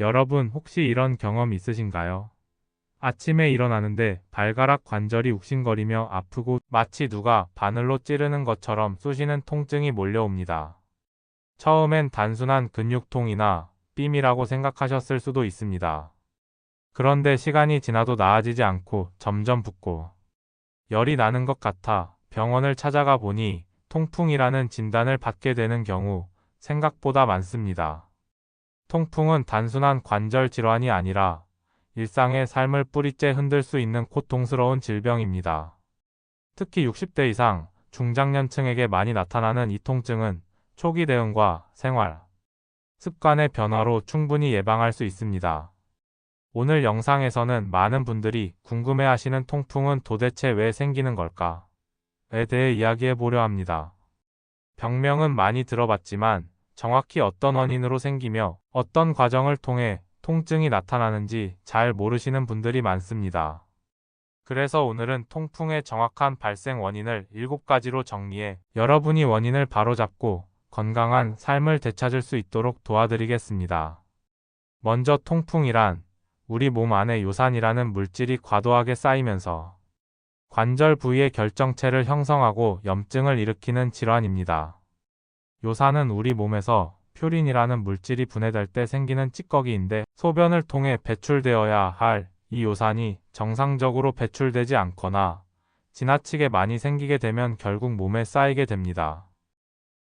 여러분 혹시 이런 경험 있으신가요? 아침에 일어나는데 발가락 관절이 욱신거리며 아프고 마치 누가 바늘로 찌르는 것처럼 쑤시는 통증이 몰려옵니다. 처음엔 단순한 근육통이나 삨이라고 생각하셨을 수도 있습니다. 그런데 시간이 지나도 나아지지 않고 점점 붓고 열이 나는 것 같아 병원을 찾아가 보니 통풍이라는 진단을 받게 되는 경우 생각보다 많습니다. 통풍은 단순한 관절 질환이 아니라 일상의 삶을 뿌리째 흔들 수 있는 고통스러운 질병입니다. 특히 60대 이상 중장년층에게 많이 나타나는 이 통증은 초기 대응과 생활, 습관의 변화로 충분히 예방할 수 있습니다. 오늘 영상에서는 많은 분들이 궁금해 하시는 통풍은 도대체 왜 생기는 걸까? 에 대해 이야기해 보려 합니다. 병명은 많이 들어봤지만 정확히 어떤 원인으로 생기며 어떤 과정을 통해 통증이 나타나는지 잘 모르시는 분들이 많습니다. 그래서 오늘은 통풍의 정확한 발생 원인을 7가지로 정리해 여러분이 원인을 바로잡고 건강한 삶을 되찾을 수 있도록 도와드리겠습니다. 먼저 통풍이란 우리 몸 안에 요산이라는 물질이 과도하게 쌓이면서 관절 부위의 결정체를 형성하고 염증을 일으키는 질환입니다. 요산은 우리 몸에서 퓨린이라는 물질이 분해될 때 생기는 찌꺼기인데 소변을 통해 배출되어야 할 이 요산이 정상적으로 배출되지 않거나 지나치게 많이 생기게 되면 결국 몸에 쌓이게 됩니다.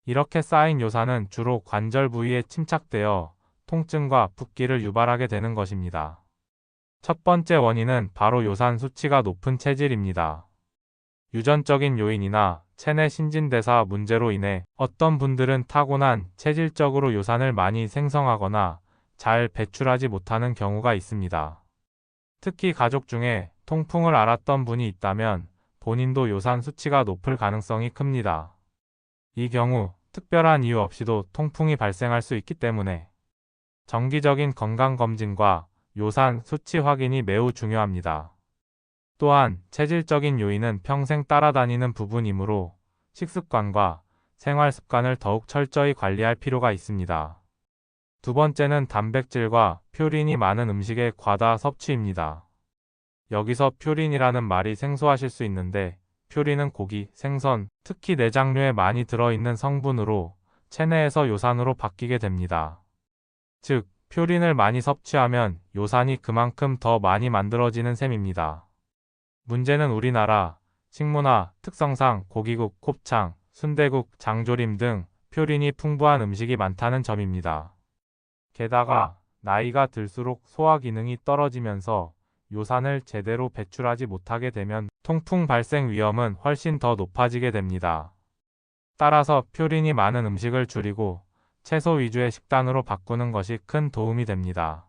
이렇게 쌓인 요산은 주로 관절 부위에 침착되어 통증과 붓기를 유발하게 되는 것입니다. 첫 번째 원인은 바로 요산 수치가 높은 체질입니다. 유전적인 요인이나 체내 신진대사 문제로 인해 어떤 분들은 타고난 체질적으로 요산을 많이 생성하거나 잘 배출하지 못하는 경우가 있습니다. 특히 가족 중에 통풍을 앓았던 분이 있다면 본인도 요산 수치가 높을 가능성이 큽니다. 이 경우 특별한 이유 없이도 통풍이 발생할 수 있기 때문에 정기적인 건강검진과 요산 수치 확인이 매우 중요합니다. 또한 체질적인 요인은 평생 따라다니는 부분이므로 식습관과 생활 습관을 더욱 철저히 관리할 필요가 있습니다. 두 번째는 단백질과 퓨린이 많은 음식의 과다 섭취입니다. 여기서 퓨린이라는 말이 생소하실 수 있는데 퓨린은 고기, 생선, 특히 내장류에 많이 들어있는 성분으로 체내에서 요산으로 바뀌게 됩니다. 즉, 퓨린을 많이 섭취하면 요산이 그만큼 더 많이 만들어지는 셈입니다. 문제는 우리나라 식문화 특성상 고기국, 곱창, 순대국, 장조림 등 퓨린이 풍부한 음식이 많다는 점입니다. 게다가 나이가 들수록 소화 기능이 떨어지면서 요산을 제대로 배출하지 못하게 되면 통풍 발생 위험은 훨씬 더 높아지게 됩니다. 따라서 퓨린이 많은 음식을 줄이고 채소 위주의 식단으로 바꾸는 것이 큰 도움이 됩니다.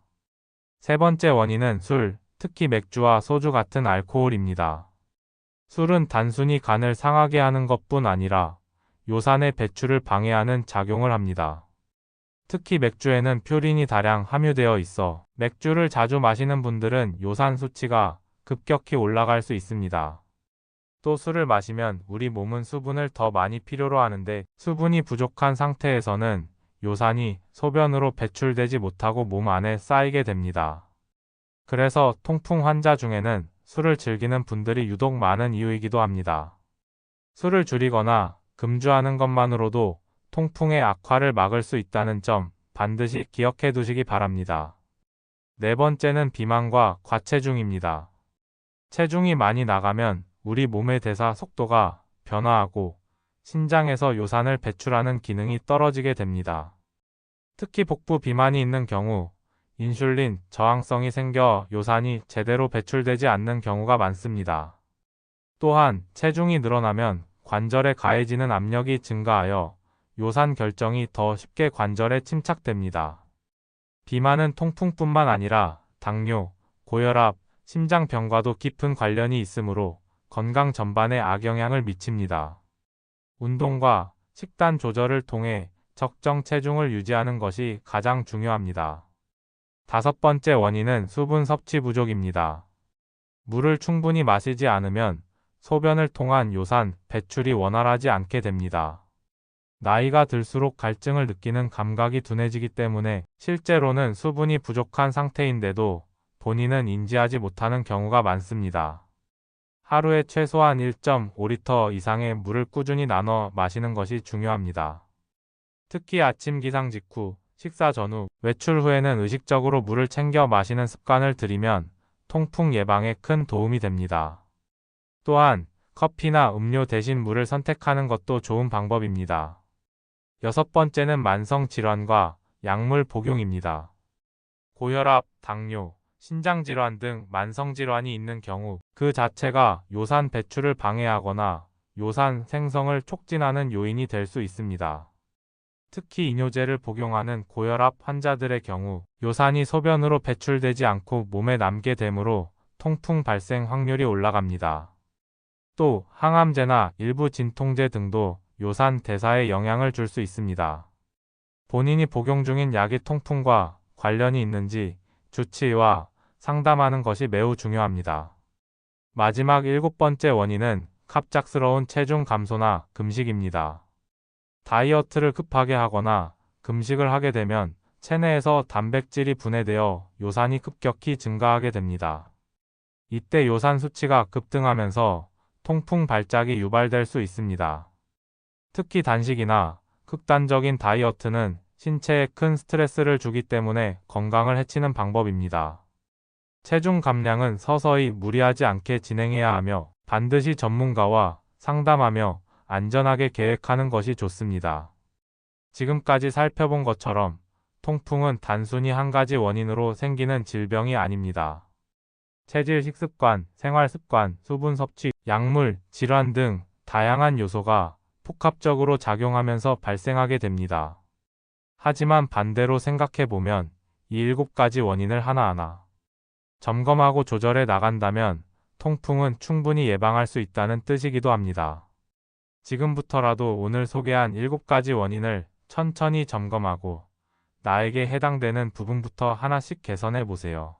세 번째 원인은 술, 특히 맥주와 소주 같은 알코올입니다. 술은 단순히 간을 상하게 하는 것뿐 아니라 요산의 배출을 방해하는 작용을 합니다. 특히 맥주에는 퓨린이 다량 함유되어 있어 맥주를 자주 마시는 분들은 요산 수치가 급격히 올라갈 수 있습니다. 또 술을 마시면 우리 몸은 수분을 더 많이 필요로 하는데 수분이 부족한 상태에서는 요산이 소변으로 배출되지 못하고 몸 안에 쌓이게 됩니다. 그래서 통풍 환자 중에는 술을 즐기는 분들이 유독 많은 이유이기도 합니다. 술을 줄이거나 금주하는 것만으로도 통풍의 악화를 막을 수 있다는 점 반드시 기억해 두시기 바랍니다. 네 번째는 비만과 과체중입니다. 체중이 많이 나가면 우리 몸의 대사 속도가 변화하고 신장에서 요산을 배출하는 기능이 떨어지게 됩니다. 특히 복부 비만이 있는 경우 인슐린 저항성이 생겨 요산이 제대로 배출되지 않는 경우가 많습니다. 또한 체중이 늘어나면 관절에 가해지는 압력이 증가하여 요산 결정이 더 쉽게 관절에 침착됩니다. 비만은 통풍뿐만 아니라 당뇨, 고혈압, 심장병과도 깊은 관련이 있으므로 건강 전반에 악영향을 미칩니다. 운동과 식단 조절을 통해 적정 체중을 유지하는 것이 가장 중요합니다. 다섯 번째 원인은 수분 섭취 부족입니다. 물을 충분히 마시지 않으면 소변을 통한 요산 배출이 원활하지 않게 됩니다. 나이가 들수록 갈증을 느끼는 감각이 둔해지기 때문에 실제로는 수분이 부족한 상태인데도 본인은 인지하지 못하는 경우가 많습니다. 하루에 최소한 1.5리터 이상의 물을 꾸준히 나눠 마시는 것이 중요합니다. 특히 아침 기상 직후, 식사 전후, 외출 후에는 의식적으로 물을 챙겨 마시는 습관을 들이면 통풍 예방에 큰 도움이 됩니다. 또한 커피나 음료 대신 물을 선택하는 것도 좋은 방법입니다. 여섯 번째는 만성 질환과 약물 복용입니다. 고혈압, 당뇨, 신장 질환 등 만성 질환이 있는 경우 그 자체가 요산 배출을 방해하거나 요산 생성을 촉진하는 요인이 될 수 있습니다. 특히 이뇨제를 복용하는 고혈압 환자들의 경우 요산이 소변으로 배출되지 않고 몸에 남게 되므로 통풍 발생 확률이 올라갑니다. 또 항암제나 일부 진통제 등도 요산 대사에 영향을 줄 수 있습니다. 본인이 복용 중인 약이 통풍과 관련이 있는지 주치의와 상담하는 것이 매우 중요합니다. 마지막 일곱 번째 원인은 갑작스러운 체중 감소나 금식입니다. 다이어트를 급하게 하거나 금식을 하게 되면 체내에서 단백질이 분해되어 요산이 급격히 증가하게 됩니다. 이때 요산 수치가 급등하면서 통풍 발작이 유발될 수 있습니다. 특히 단식이나 극단적인 다이어트는 신체에 큰 스트레스를 주기 때문에 건강을 해치는 방법입니다. 체중 감량은 서서히 무리하지 않게 진행해야 하며 반드시 전문가와 상담하며 안전하게 계획하는 것이 좋습니다. 지금까지 살펴본 것처럼 통풍은 단순히 한 가지 원인으로 생기는 질병이 아닙니다. 체질 식습관, 생활 습관, 수분 섭취, 약물, 질환 등 다양한 요소가 복합적으로 작용하면서 발생하게 됩니다. 하지만 반대로 생각해 보면 이 일곱 가지 원인을 하나하나 점검하고 조절해 나간다면 통풍은 충분히 예방할 수 있다는 뜻이기도 합니다. 지금부터라도 오늘 소개한 일곱 가지 원인을 천천히 점검하고 나에게 해당되는 부분부터 하나씩 개선해 보세요.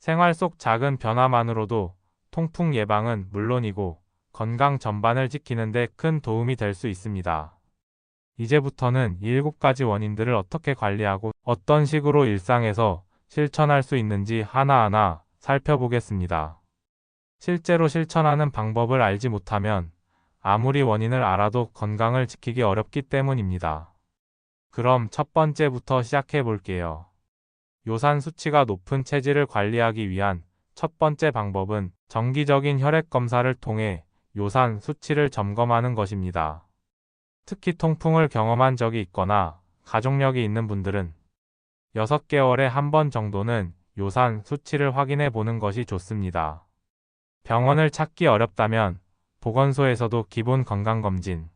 생활 속 작은 변화만으로도 통풍 예방은 물론이고 건강 전반을 지키는데 큰 도움이 될 수 있습니다. 이제부터는 이 일곱 가지 원인들을 어떻게 관리하고 어떤 식으로 일상에서 실천할 수 있는지 하나하나 살펴보겠습니다. 실제로 실천하는 방법을 알지 못하면 아무리 원인을 알아도 건강을 지키기 어렵기 때문입니다. 그럼 첫 번째부터 시작해 볼게요. 요산 수치가 높은 체질을 관리하기 위한 첫 번째 방법은 정기적인 혈액 검사를 통해 요산 수치를 점검하는 것입니다. 특히 통풍을 경험한 적이 있거나 가족력이 있는 분들은 6개월에 한 번 정도는 요산 수치를 확인해 보는 것이 좋습니다. 병원을 찾기 어렵다면 보건소에서도 기본 건강검진,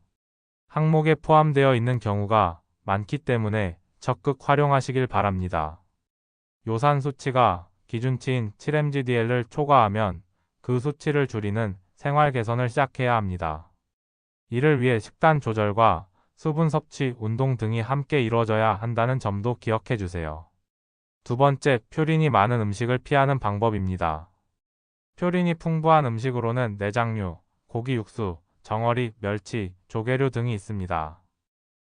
항목에 포함되어 있는 경우가 많기 때문에 적극 활용하시길 바랍니다. 요산 수치가 기준치인 7mgdl을 초과하면 그 수치를 줄이는 생활 개선을 시작해야 합니다. 이를 위해 식단 조절과 수분 섭취, 운동 등이 함께 이루어져야 한다는 점도 기억해 주세요. 두 번째, 표린이 많은 음식을 피하는 방법입니다. 표린이 풍부한 음식으로는 내장류, 고기 육수, 정어리, 멸치, 조개류 등이 있습니다.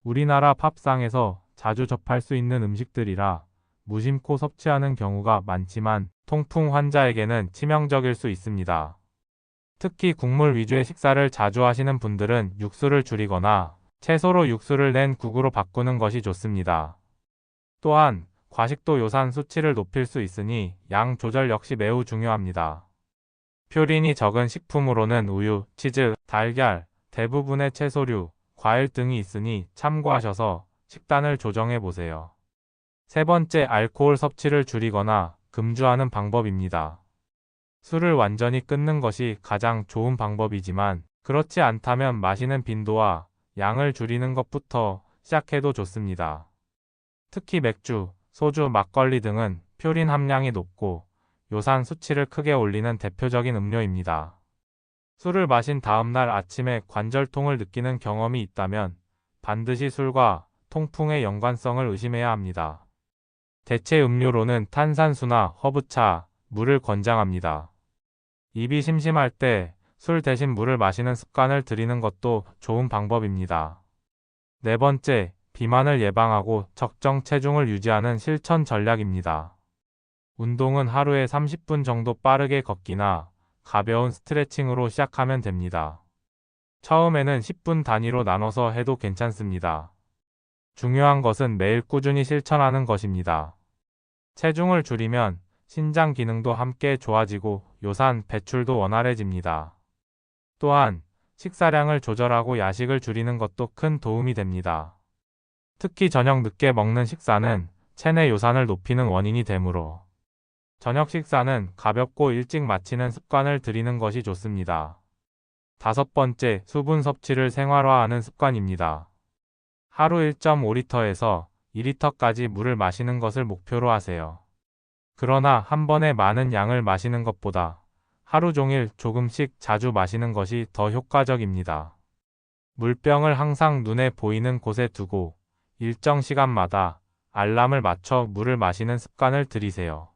우리나라 팝상에서 자주 접할 수 있는 음식들이라 무심코 섭취하는 경우가 많지만 통풍 환자에게는 치명적일 수 있습니다. 특히 국물 위주의 식사를 자주 하시는 분들은 육수를 줄이거나 채소로 육수를 낸 국으로 바꾸는 것이 좋습니다. 또한 과식도 요산 수치를 높일 수 있으니 양 조절 역시 매우 중요합니다. 표린이 적은 식품으로는 우유, 치즈, 달걀, 대부분의 채소류, 과일 등이 있으니 참고하셔서 식단을 조정해 보세요. 세 번째, 알코올 섭취를 줄이거나 금주하는 방법입니다. 술을 완전히 끊는 것이 가장 좋은 방법이지만 그렇지 않다면 마시는 빈도와 양을 줄이는 것부터 시작해도 좋습니다. 특히 맥주, 소주, 막걸리 등은 표린 함량이 높고 요산 수치를 크게 올리는 대표적인 음료입니다. 술을 마신 다음날 아침에 관절통을 느끼는 경험이 있다면 반드시 술과 통풍의 연관성을 의심해야 합니다. 대체 음료로는 탄산수나 허브차, 물을 권장합니다. 입이 심심할 때 술 대신 물을 마시는 습관을 들이는 것도 좋은 방법입니다. 네 번째, 비만을 예방하고 적정 체중을 유지하는 실천 전략입니다. 운동은 하루에 30분 정도 빠르게 걷기나 가벼운 스트레칭으로 시작하면 됩니다. 처음에는 10분 단위로 나눠서 해도 괜찮습니다. 중요한 것은 매일 꾸준히 실천하는 것입니다. 체중을 줄이면 신장 기능도 함께 좋아지고 요산 배출도 원활해집니다. 또한 식사량을 조절하고 야식을 줄이는 것도 큰 도움이 됩니다. 특히 저녁 늦게 먹는 식사는 체내 요산을 높이는 원인이 되므로 저녁 식사는 가볍고 일찍 마치는 습관을 들이는 것이 좋습니다. 다섯 번째, 수분 섭취를 생활화하는 습관입니다. 하루 1.5리터에서 2리터까지 물을 마시는 것을 목표로 하세요. 그러나 한 번에 많은 양을 마시는 것보다 하루 종일 조금씩 자주 마시는 것이 더 효과적입니다. 물병을 항상 눈에 보이는 곳에 두고 일정 시간마다 알람을 맞춰 물을 마시는 습관을 들이세요.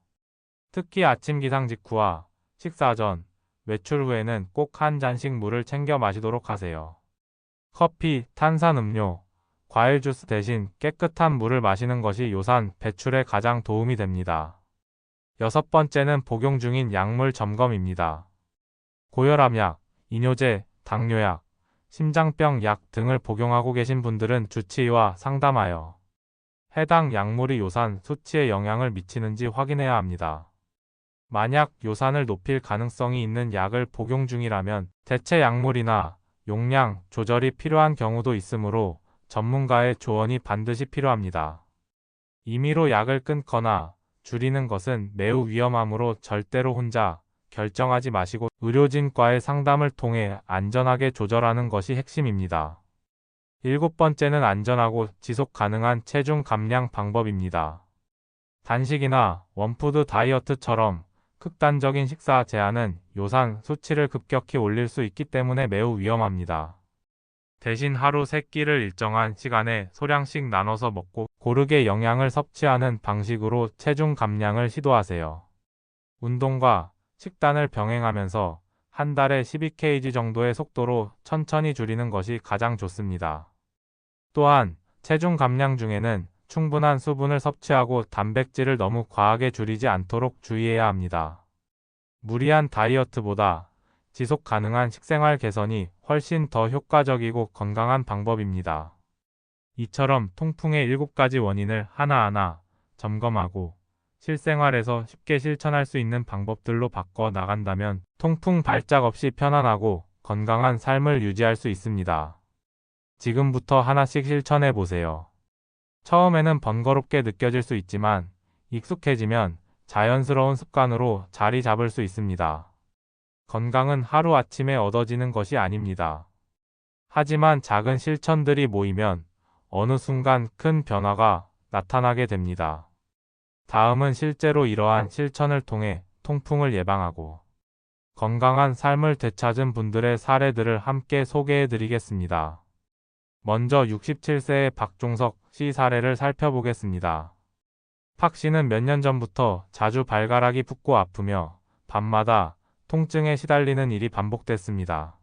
특히 아침 기상 직후와 식사 전, 외출 후에는 꼭 한 잔씩 물을 챙겨 마시도록 하세요. 커피, 탄산음료, 과일 주스 대신 깨끗한 물을 마시는 것이 요산 배출에 가장 도움이 됩니다. 여섯 번째는 복용 중인 약물 점검입니다. 고혈압 약, 이뇨제, 당뇨약, 심장병 약 등을 복용하고 계신 분들은 주치의와 상담하여 해당 약물이 요산 수치에 영향을 미치는지 확인해야 합니다. 만약 요산을 높일 가능성이 있는 약을 복용 중이라면 대체 약물이나 용량 조절이 필요한 경우도 있으므로 전문가의 조언이 반드시 필요합니다. 임의로 약을 끊거나 줄이는 것은 매우 위험하므로 절대로 혼자 결정하지 마시고 의료진과의 상담을 통해 안전하게 조절하는 것이 핵심입니다. 일곱 번째는 안전하고 지속 가능한 체중 감량 방법입니다. 단식이나 원푸드 다이어트처럼 극단적인 식사 제한은 요산 수치를 급격히 올릴 수 있기 때문에 매우 위험합니다. 대신 하루 3끼를 일정한 시간에 소량씩 나눠서 먹고 고르게 영양을 섭취하는 방식으로 체중 감량을 시도하세요. 운동과 식단을 병행하면서 한 달에 12kg 정도의 속도로 천천히 줄이는 것이 가장 좋습니다. 또한 체중 감량 중에는 충분한 수분을 섭취하고 단백질을 너무 과하게 줄이지 않도록 주의해야 합니다. 무리한 다이어트보다 지속 가능한 식생활 개선이 훨씬 더 효과적이고 건강한 방법입니다. 이처럼 통풍의 7가지 원인을 하나하나 점검하고 실생활에서 쉽게 실천할 수 있는 방법들로 바꿔 나간다면 통풍 발작 없이 편안하고 건강한 삶을 유지할 수 있습니다. 지금부터 하나씩 실천해 보세요. 처음에는 번거롭게 느껴질 수 있지만 익숙해지면 자연스러운 습관으로 자리 잡을 수 있습니다. 건강은 하루아침에 얻어지는 것이 아닙니다. 하지만 작은 실천들이 모이면 어느 순간 큰 변화가 나타나게 됩니다. 다음은 실제로 이러한 실천을 통해 통풍을 예방하고 건강한 삶을 되찾은 분들의 사례들을 함께 소개해 드리겠습니다. 먼저 67세의 박종석 씨 사례를 살펴보겠습니다. 박 씨는 몇 년 전부터 자주 발가락이 붓고 아프며 밤마다 통증에 시달리는 일이 반복됐습니다.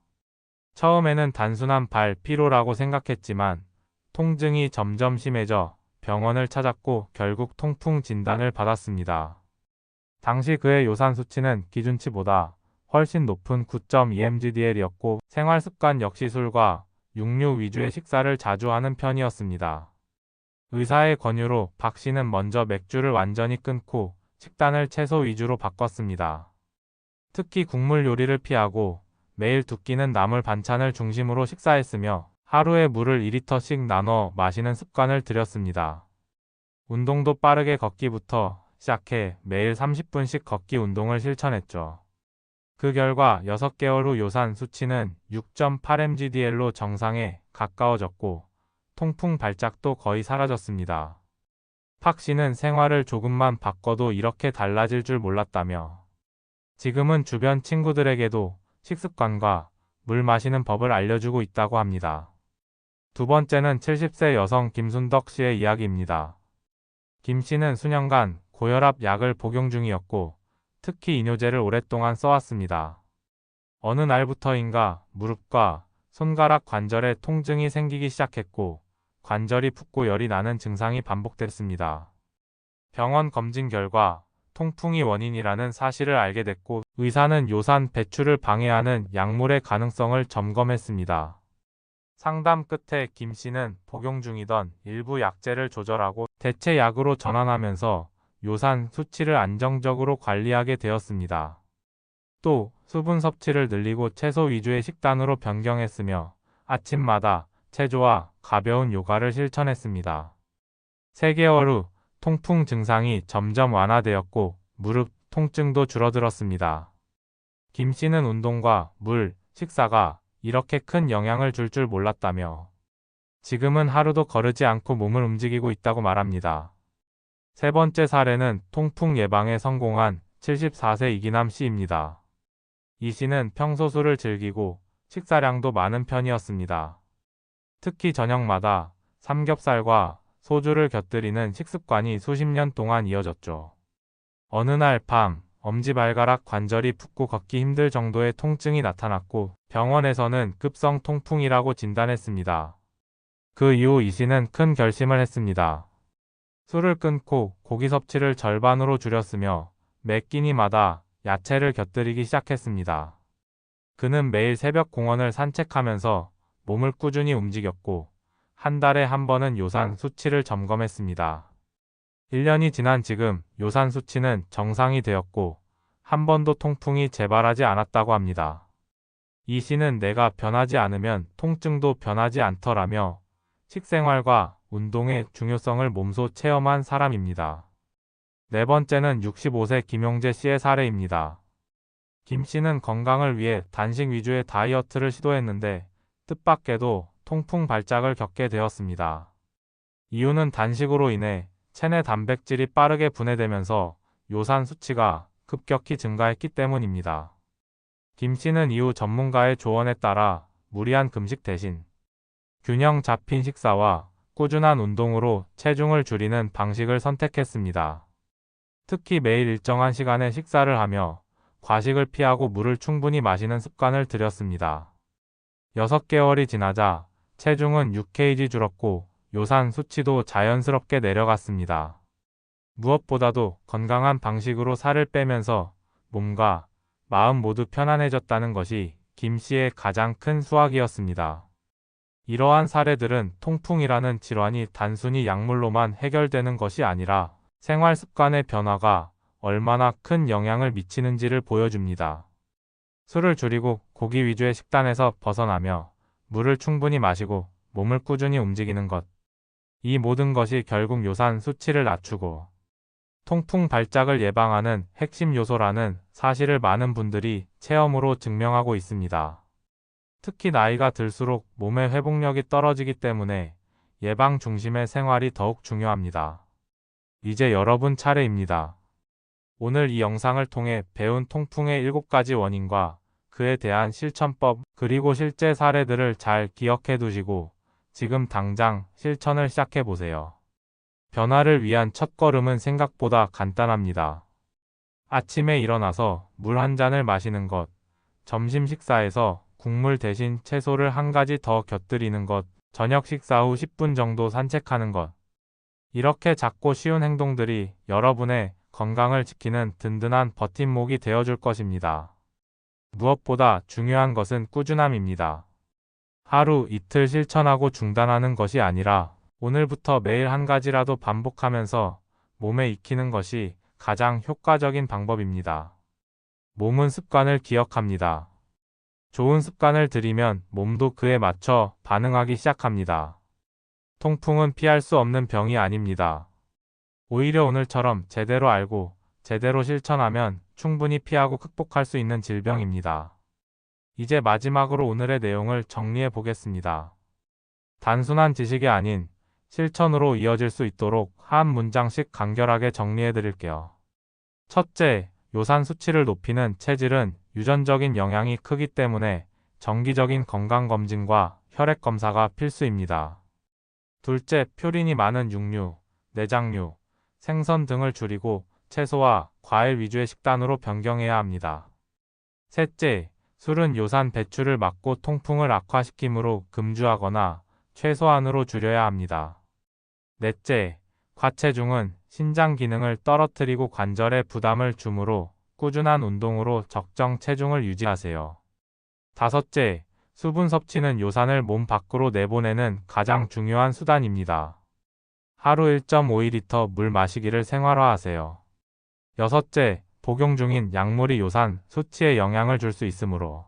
처음에는 단순한 발 피로라고 생각했지만 통증이 점점 심해져 병원을 찾았고 결국 통풍 진단을 받았습니다. 당시 그의 요산 수치는 기준치보다 훨씬 높은 9.2mgdl이었고 생활 습관 역시 술과 육류 위주의 식사를 자주 하는 편이었습니다. 의사의 권유로 박 씨는 먼저 맥주를 완전히 끊고 식단을 채소 위주로 바꿨습니다. 특히 국물 요리를 피하고 매일 두 끼는 나물 반찬을 중심으로 식사했으며 하루에 물을 2리터씩 나눠 마시는 습관을 들였습니다. 운동도 빠르게 걷기부터 시작해 매일 30분씩 걷기 운동을 실천했죠. 그 결과 6개월 후 요산 수치는 6.8mgdl로 정상에 가까워졌고 통풍 발작도 거의 사라졌습니다. 팍 씨는 생활을 조금만 바꿔도 이렇게 달라질 줄 몰랐다며 지금은 주변 친구들에게도 식습관과 물 마시는 법을 알려주고 있다고 합니다. 두 번째는 70세 여성 김순덕 씨의 이야기입니다. 김 씨는 수년간 고혈압 약을 복용 중이었고 특히 이뇨제를 오랫동안 써왔습니다. 어느 날부터인가 무릎과 손가락 관절에 통증이 생기기 시작했고 관절이 붓고 열이 나는 증상이 반복됐습니다. 병원 검진 결과 통풍이 원인이라는 사실을 알게 됐고 의사는 요산 배출을 방해하는 약물의 가능성을 점검했습니다. 상담 끝에 김 씨는 복용 중이던 일부 약제를 조절하고 대체 약으로 전환하면서 요산 수치를 안정적으로 관리하게 되었습니다. 또 수분 섭취를 늘리고 채소 위주의 식단으로 변경했으며 아침마다 체조와 가벼운 요가를 실천했습니다. 3개월 후 통풍 증상이 점점 완화되었고 무릎 통증도 줄어들었습니다. 김 씨는 운동과 물, 식사가 이렇게 큰 영향을 줄줄 몰랐다며 지금은 하루도 거르지 않고 몸을 움직이고 있다고 말합니다. 세 번째 사례는 통풍 예방에 성공한 74세 이기남 씨입니다. 이 씨는 평소 술을 즐기고 식사량도 많은 편이었습니다. 특히 저녁마다 삼겹살과 소주를 곁들이는 식습관이 수십 년 동안 이어졌죠. 어느 날 밤 엄지발가락 관절이 붓고 걷기 힘들 정도의 통증이 나타났고 병원에서는 급성 통풍이라고 진단했습니다. 그 이후 이 씨는 큰 결심을 했습니다. 술을 끊고 고기 섭취를 절반으로 줄였으며 매 끼니마다 야채를 곁들이기 시작했습니다. 그는 매일 새벽 공원을 산책하면서 몸을 꾸준히 움직였고 한 달에 한 번은 요산 수치를 점검했습니다. 1년이 지난 지금 요산 수치는 정상이 되었고 한 번도 통풍이 재발하지 않았다고 합니다. 이 씨는 내가 변하지 않으면 통증도 변하지 않더라며 식생활과 운동의 중요성을 몸소 체험한 사람입니다. 네 번째는 65세 김용재 씨의 사례입니다. 김 씨는 건강을 위해 단식 위주의 다이어트를 시도했는데 뜻밖에도 통풍 발작을 겪게 되었습니다. 이유는 단식으로 인해 체내 단백질이 빠르게 분해되면서 요산 수치가 급격히 증가했기 때문입니다. 김 씨는 이후 전문가의 조언에 따라 무리한 금식 대신 균형 잡힌 식사와 꾸준한 운동으로 체중을 줄이는 방식을 선택했습니다. 특히 매일 일정한 시간에 식사를 하며 과식을 피하고 물을 충분히 마시는 습관을 들였습니다. 6개월이 지나자 체중은 6kg 줄었고 요산 수치도 자연스럽게 내려갔습니다. 무엇보다도 건강한 방식으로 살을 빼면서 몸과 마음 모두 편안해졌다는 것이 김 씨의 가장 큰 수확이었습니다. 이러한 사례들은 통풍이라는 질환이 단순히 약물로만 해결되는 것이 아니라 생활 습관의 변화가 얼마나 큰 영향을 미치는지를 보여줍니다. 술을 줄이고 고기 위주의 식단에서 벗어나며 물을 충분히 마시고 몸을 꾸준히 움직이는 것. 이 모든 것이 결국 요산 수치를 낮추고 통풍 발작을 예방하는 핵심 요소라는 사실을 많은 분들이 체험으로 증명하고 있습니다. 특히 나이가 들수록 몸의 회복력이 떨어지기 때문에 예방 중심의 생활이 더욱 중요합니다. 이제 여러분 차례입니다. 오늘 이 영상을 통해 배운 통풍의 7가지 원인과 그에 대한 실천법 그리고 실제 사례들을 잘 기억해 두시고 지금 당장 실천을 시작해 보세요. 변화를 위한 첫걸음은 생각보다 간단합니다. 아침에 일어나서 물 한 잔을 마시는 것, 점심 식사에서 국물 대신 채소를 한 가지 더 곁들이는 것, 저녁 식사 후 10분 정도 산책하는 것. 이렇게 작고 쉬운 행동들이 여러분의 건강을 지키는 든든한 버팀목이 되어줄 것입니다. 무엇보다 중요한 것은 꾸준함입니다. 하루 이틀 실천하고 중단하는 것이 아니라 오늘부터 매일 한 가지라도 반복하면서 몸에 익히는 것이 가장 효과적인 방법입니다. 몸은 습관을 기억합니다. 좋은 습관을 들이면 몸도 그에 맞춰 반응하기 시작합니다. 통풍은 피할 수 없는 병이 아닙니다. 오히려 오늘처럼 제대로 알고 제대로 실천하면 충분히 피하고 극복할 수 있는 질병입니다. 이제 마지막으로 오늘의 내용을 정리해 보겠습니다. 단순한 지식이 아닌 실천으로 이어질 수 있도록 한 문장씩 간결하게 정리해 드릴게요. 첫째, 요산 수치를 높이는 체질은 유전적인 영향이 크기 때문에 정기적인 건강검진과 혈액검사가 필수입니다. 둘째, 표린이 많은 육류, 내장류, 생선 등을 줄이고 채소와 과일 위주의 식단으로 변경해야 합니다. 셋째, 술은 요산 배출을 막고 통풍을 악화시키므로 금주하거나 최소한으로 줄여야 합니다. 넷째, 과체중은 신장 기능을 떨어뜨리고 관절에 부담을 주므로 꾸준한 운동으로 적정 체중을 유지하세요. 다섯째, 수분 섭취는 요산을 몸 밖으로 내보내는 가장 중요한 수단입니다. 하루 1.5리터 물 마시기를 생활화하세요. 여섯째, 복용 중인 약물이 요산 수치에 영향을 줄 수 있으므로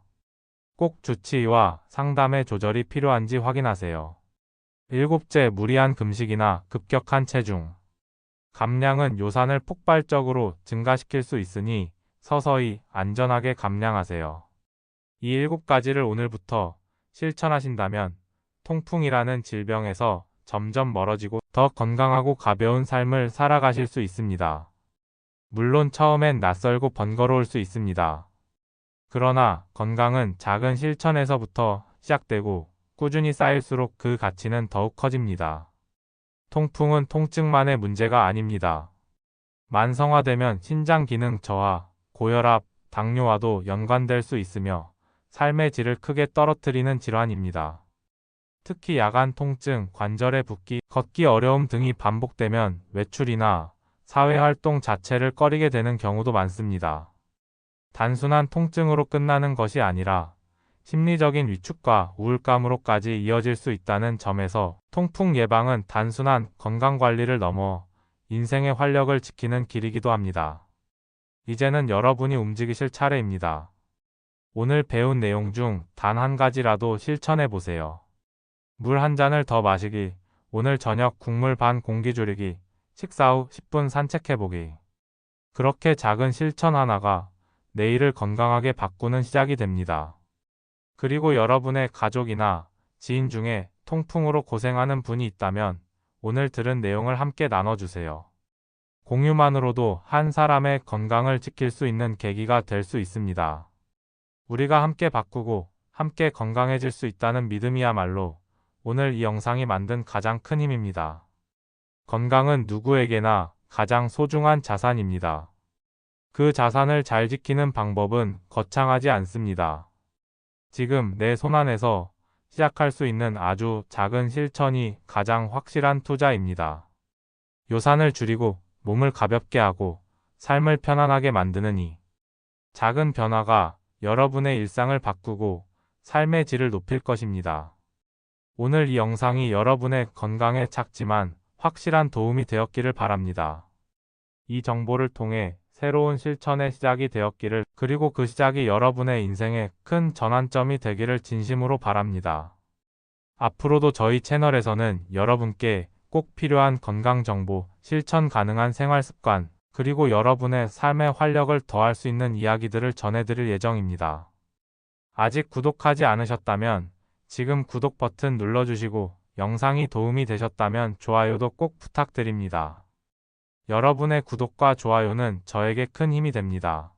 꼭 주치의와 상담의 조절이 필요한지 확인하세요. 일곱째, 무리한 금식이나 급격한 체중. 감량은 요산을 폭발적으로 증가시킬 수 있으니 서서히 안전하게 감량하세요. 이 일곱 가지를 오늘부터 실천하신다면 통풍이라는 질병에서 점점 멀어지고 더 건강하고 가벼운 삶을 살아가실 수 있습니다. 물론 처음엔 낯설고 번거로울 수 있습니다. 그러나 건강은 작은 실천에서부터 시작되고 꾸준히 쌓일수록 그 가치는 더욱 커집니다. 통풍은 통증만의 문제가 아닙니다. 만성화되면 신장 기능 저하, 고혈압, 당뇨와도 연관될 수 있으며 삶의 질을 크게 떨어뜨리는 질환입니다. 특히 야간 통증, 관절의 붓기, 걷기 어려움 등이 반복되면 외출이나 사회활동 자체를 꺼리게 되는 경우도 많습니다. 단순한 통증으로 끝나는 것이 아니라 심리적인 위축과 우울감으로까지 이어질 수 있다는 점에서 통풍 예방은 단순한 건강관리를 넘어 인생의 활력을 지키는 길이기도 합니다. 이제는 여러분이 움직이실 차례입니다. 오늘 배운 내용 중 단 한 가지라도 실천해 보세요. 물 한 잔을 더 마시기, 오늘 저녁 국물 반 공기 줄이기, 식사 후 10분 산책해 보기. 그렇게 작은 실천 하나가 내일을 건강하게 바꾸는 시작이 됩니다. 그리고 여러분의 가족이나 지인 중에 통풍으로 고생하는 분이 있다면 오늘 들은 내용을 함께 나눠주세요. 공유만으로도 한 사람의 건강을 지킬 수 있는 계기가 될 수 있습니다. 우리가 함께 바꾸고 함께 건강해질 수 있다는 믿음이야말로 오늘 이 영상이 만든 가장 큰 힘입니다. 건강은 누구에게나 가장 소중한 자산입니다. 그 자산을 잘 지키는 방법은 거창하지 않습니다. 지금 내 손안에서 시작할 수 있는 아주 작은 실천이 가장 확실한 투자입니다. 요산을 줄이고 몸을 가볍게 하고 삶을 편안하게 만드는 이 작은 변화가 여러분의 일상을 바꾸고 삶의 질을 높일 것입니다. 오늘 이 영상이 여러분의 건강에 작지만 확실한 도움이 되었기를 바랍니다. 이 정보를 통해 새로운 실천의 시작이 되었기를 그리고 그 시작이 여러분의 인생에 큰 전환점이 되기를 진심으로 바랍니다. 앞으로도 저희 채널에서는 여러분께 꼭 필요한 건강 정보, 실천 가능한 생활 습관, 그리고 여러분의 삶의 활력을 더할 수 있는 이야기들을 전해드릴 예정입니다. 아직 구독하지 않으셨다면 지금 구독 버튼 눌러주시고 영상이 도움이 되셨다면 좋아요도 꼭 부탁드립니다. 여러분의 구독과 좋아요는 저에게 큰 힘이 됩니다.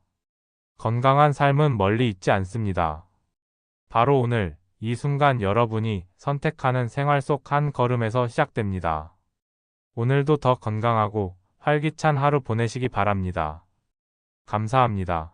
건강한 삶은 멀리 있지 않습니다. 바로 오늘 이 순간 여러분이 선택하는 생활 속 한 걸음에서 시작됩니다. 오늘도 더 건강하고 활기찬 하루 보내시기 바랍니다. 감사합니다.